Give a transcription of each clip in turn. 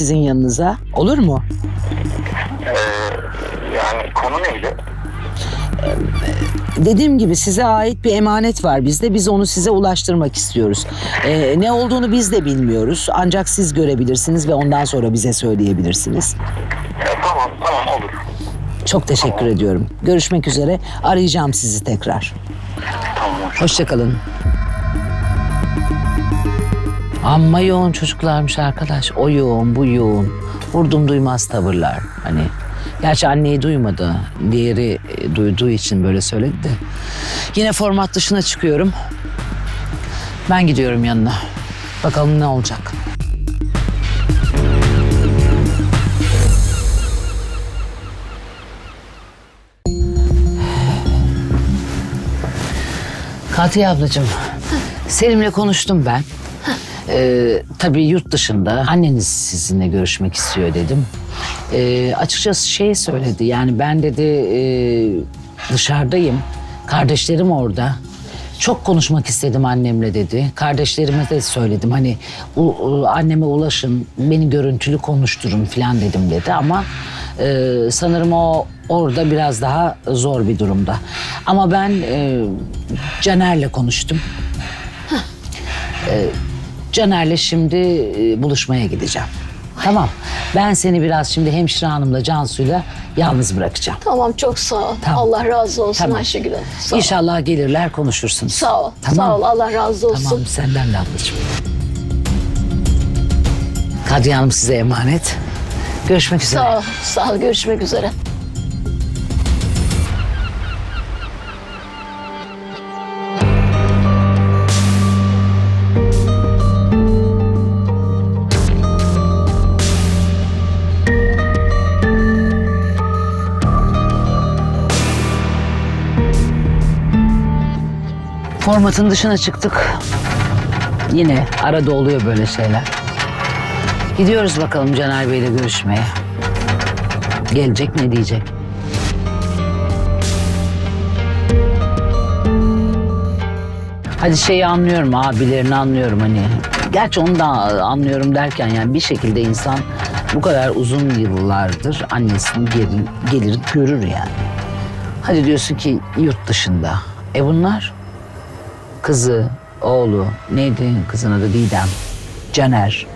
sizin yanınıza. Olur mu? Ee, yani konu neydi? Dediğim gibi size ait bir emanet var bizde. Biz onu size ulaştırmak istiyoruz. Ee, ne olduğunu biz de bilmiyoruz. Ancak siz görebilirsiniz ve ondan sonra bize söyleyebilirsiniz. Ee, tamam tamam olur. Çok teşekkür ediyorum. Görüşmek üzere. Arayacağım sizi tekrar. Tamam hoş. Hoşçakalın. Amma yoğun çocuklarmış arkadaş. O yoğun, bu yoğun. Vurdum duymaz tavırlar. Hani gerçi anneyi duymadı. Diğeri e, duyduğu için böyle söyledi de. Yine format dışına çıkıyorum. Ben gidiyorum yanına. Bakalım ne olacak. Katiye ablacığım, Selim'le konuştum ben. Ee, tabii yurt dışında anneniz sizinle görüşmek istiyor dedim. Ee, açıkçası şey söyledi yani ben dedi e, dışarıdayım. Kardeşlerim orada. Çok konuşmak istedim annemle dedi. Kardeşlerime de söyledim hani u- u- anneme ulaşın beni görüntülü konuşturun falan dedim dedi ama e, sanırım o orada biraz daha zor bir durumda. Ama ben e, Caner'le konuştum. Caner'le şimdi e, buluşmaya gideceğim. Tamam. Ben seni biraz şimdi hemşire hanımla Cansu'yla yalnız bırakacağım. Tamam çok sağ ol. Tamam. Allah razı olsun Tamam. Ayşegül Hanım. Sağ ol. İnşallah gelirler konuşursunuz. Sağ ol. Tamam. Sağ ol. Allah razı olsun. Tamam senden de ablacığım. Kadriye Hanım size emanet. Görüşmek üzere. Sağ ol. Sağ ol. Görüşmek üzere. Formatın dışına çıktık. Yine arada oluyor böyle şeyler. Gidiyoruz bakalım Caner Bey'le görüşmeye. Gelecek ne diyecek? Hadi şeyi anlıyorum abilerini anlıyorum hani. Gerçi onu da anlıyorum derken yani bir şekilde insan bu kadar uzun yıllardır annesini gelir, gelir görür yani. Hadi diyorsun ki yurt dışında. E bunlar kızı, oğlu, neydi kızın adı Didem, Caner.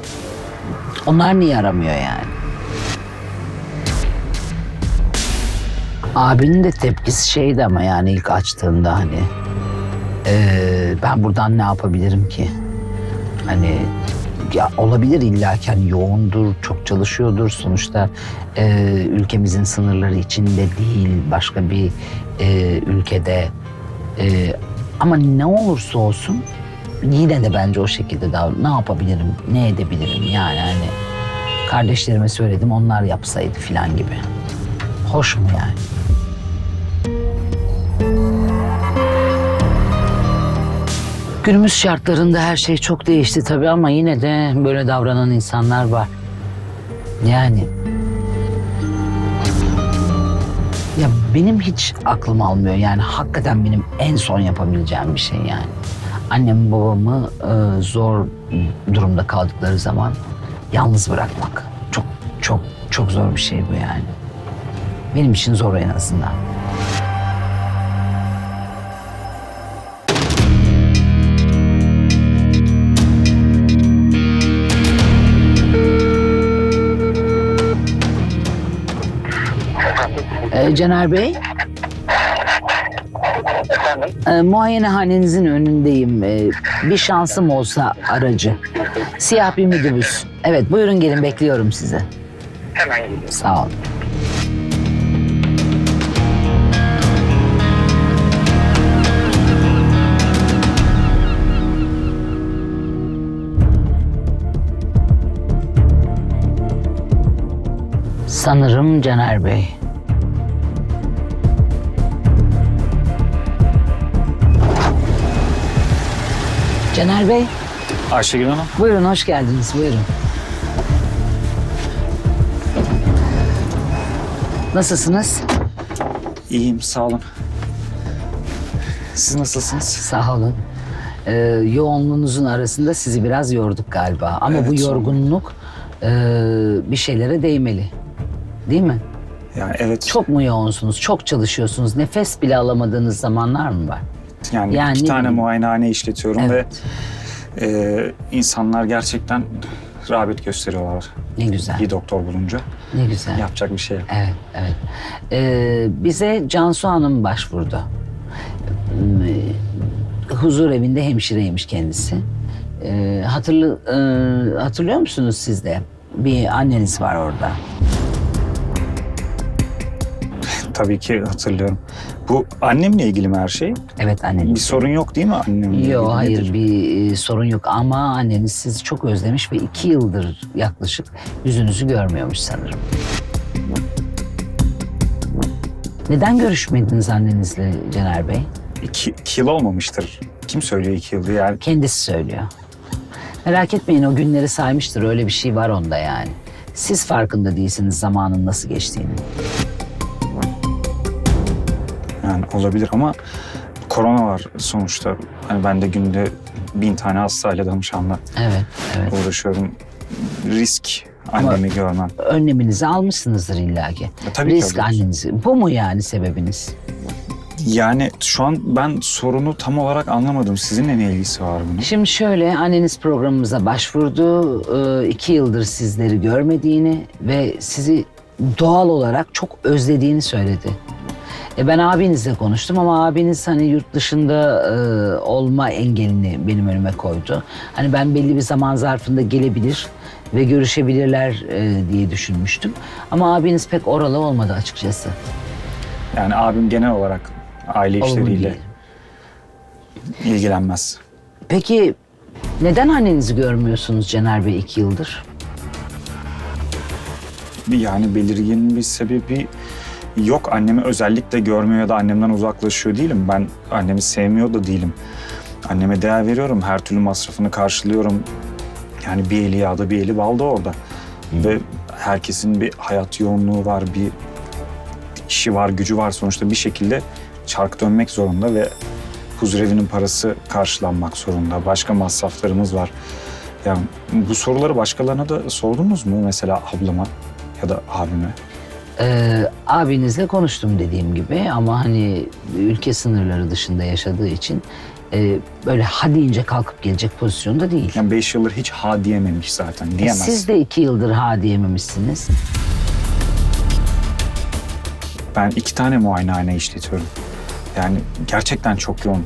Onlar niye aramıyor yani? Abinin de tepkisi şeydi ama yani ilk açtığında hani eee, ben buradan ne yapabilirim ki? Hani ya olabilir illa ki hani yoğundur, çok çalışıyordur sonuçta eee, ülkemizin sınırları içinde değil, başka bir eee, ülkede Eee, ama ne olursa olsun yine de bence o şekilde davran. Ne yapabilirim, ne edebilirim yani hani kardeşlerime söyledim onlar yapsaydı filan gibi. Hoş mu yani? Günümüz şartlarında her şey çok değişti tabii ama yine de böyle davranan insanlar var. Yani ya benim hiç aklım almıyor yani hakikaten benim en son yapabileceğim bir şey yani. Annem babamı e, zor durumda kaldıkları zaman yalnız bırakmak. Çok çok çok zor bir şey bu yani. Benim için zor en azından. E, Caner Bey, Efendim? e, muayenehanenizin önündeyim. E, bir şansım olsa aracı. Siyah bir minibüs. Evet buyurun gelin bekliyorum sizi. Hemen geliyorum. Sağ olun. Sanırım Caner Bey. Caner Bey, Ayşegül Hanım. buyurun hoş geldiniz, buyurun. Nasılsınız? İyiyim sağ olun. Siz nasılsınız? Sağ olun. Ee, yoğunluğunuzun arasında sizi biraz yorduk galiba. Ama bu Evet, yorgunluk e, bir şeylere değmeli. Değil mi? Yani evet. Çok mu yoğunsunuz? Çok çalışıyorsunuz? Nefes bile alamadığınız zamanlar mı var? Yani, yani iki ne tane muayenehane işletiyorum Evet. ve e, insanlar gerçekten rağbet gösteriyorlar. Ne güzel. İyi doktor bulunca. Ne güzel. Yapacak bir şey yok. Evet, evet. Ee, bize Cansu Hanım başvurdu. Ee, Huzur evinde hemşireymiş kendisi. Ee, hatırlı, e, hatırlıyor musunuz siz de? Bir anneniz var orada. Tabii ki hatırlıyorum. Bu annemle ilgili mi her şey? Evet Bir anneniz. sorun yok değil mi annemle ilgili? Yok hayır Nedir? bir e, sorun yok ama anneniz sizi çok özlemiş ve iki yıldır yaklaşık yüzünüzü görmüyormuş sanırım. Neden görüşmediniz annenizle Cener Bey? İki, iki yıl olmamıştır. Kim söylüyor iki yıldı yani? Kendisi söylüyor. Merak etmeyin o günleri saymıştır. Öyle bir şey var onda yani. Siz farkında değilsiniz zamanın nasıl geçtiğini. Yani olabilir ama korona var sonuçta. Hani ben de günde bin tane hastayla danışanla Evet, evet. uğraşıyorum. Risk annemi görmem. Önleminizi almışsınızdır illaki. tabii ki Risk alıyoruz. annenizi. Bu mu yani sebebiniz? Yani şu an ben sorunu tam olarak anlamadım. Sizinle ne ilgisi var bunun? Şimdi şöyle anneniz programımıza başvurdu. Ee, iki yıldır sizleri görmediğini ve sizi doğal olarak çok özlediğini söyledi. E ben abinizle konuştum ama abiniz hani yurt dışında e, olma engelini benim önüme koydu. Hani ben belli bir zaman zarfında gelebilir ve görüşebilirler e, diye düşünmüştüm. Ama abiniz pek oralı olmadı açıkçası. Yani abim genel olarak aile Olumlu işleriyle değil. ilgilenmez. Peki neden annenizi görmüyorsunuz Cener Bey iki yıldır? Yani belirgin bir sebebi yok. Annemi özellikle görmüyor ya da annemden uzaklaşıyor değilim. Ben annemi sevmiyor da değilim. Anneme değer veriyorum. Her türlü masrafını karşılıyorum. Yani bir eli yağda bir eli balda orada. Ve herkesin bir hayat yoğunluğu var, bir işi var, gücü var. Sonuçta bir şekilde çark dönmek zorunda ve huzurevinin parası karşılanmak zorunda. Başka masraflarımız var. Yani bu soruları başkalarına da sordunuz mu? Mesela ablama ya da abime. Ee, abinizle konuştum dediğim gibi ama hani ülke sınırları dışında yaşadığı için e, böyle ha deyince kalkıp gelecek pozisyonda değil. Yani beş yıldır hiç ha diyememiş zaten. Diyemez. Siz de iki yıldır ha diyememişsiniz. Ben iki tane muayenehane işletiyorum. Yani gerçekten çok yoğun.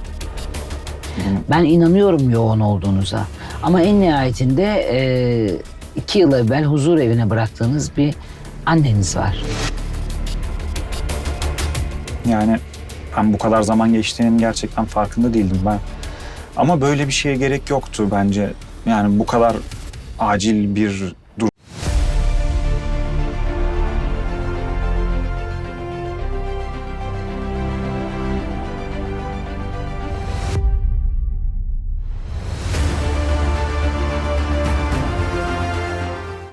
Ben inanıyorum yoğun olduğunuza. Ama en nihayetinde e, iki yıl evvel huzur evine bıraktığınız bir anneniz var. Yani ben bu kadar zaman geçtiğinin gerçekten farkında değildim ben. Ama böyle bir şeye gerek yoktu bence. Yani bu kadar acil bir